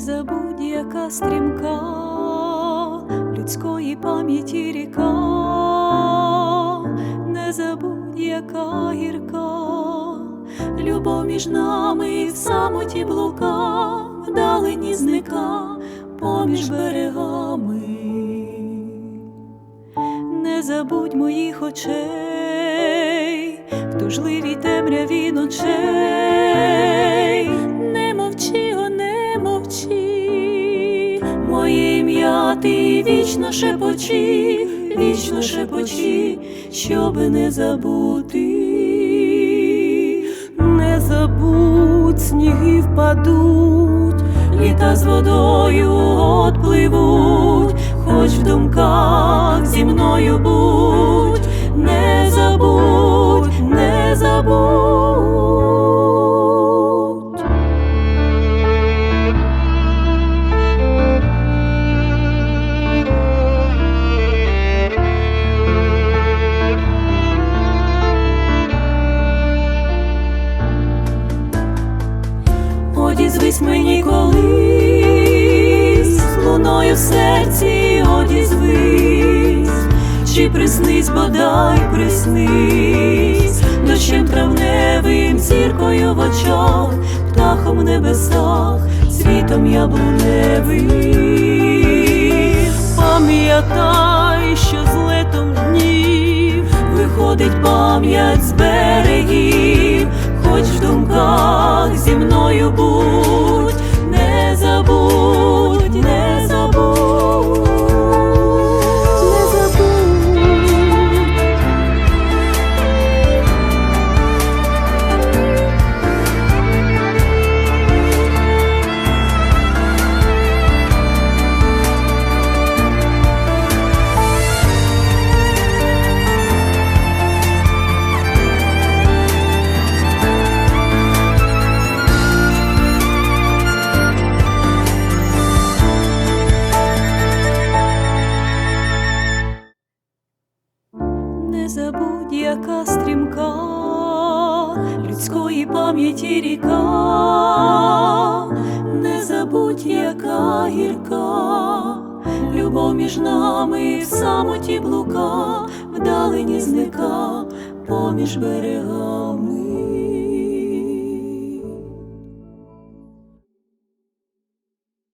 забудь, яка стрімка людської пам'яті ріка, не забудь, яка гірка, любов між нами в самоті блука, вдалині зника поміж берегами. Не забудь моїх очей, в тужливій темряві ночей, ім'я ти вічно шепочи, вічно шепочи, щоби не забути, не забудь, сніги впадуть, літа з водою отпливуть, хоч в думках зі мною будь, Одізвись мені колись, луною в серці одізвись, чи приснись, бодай приснись, дощем травневим, зіркою в очах, птахом в небесах, світом яблуневим. Пам'ятай, що з летом днів виходить пам'ять з берегів, яка стрімка людської пам'яті ріка, не забудь, яка гірка, любов між нами в самоті блука, вдалині зника поміж берегами.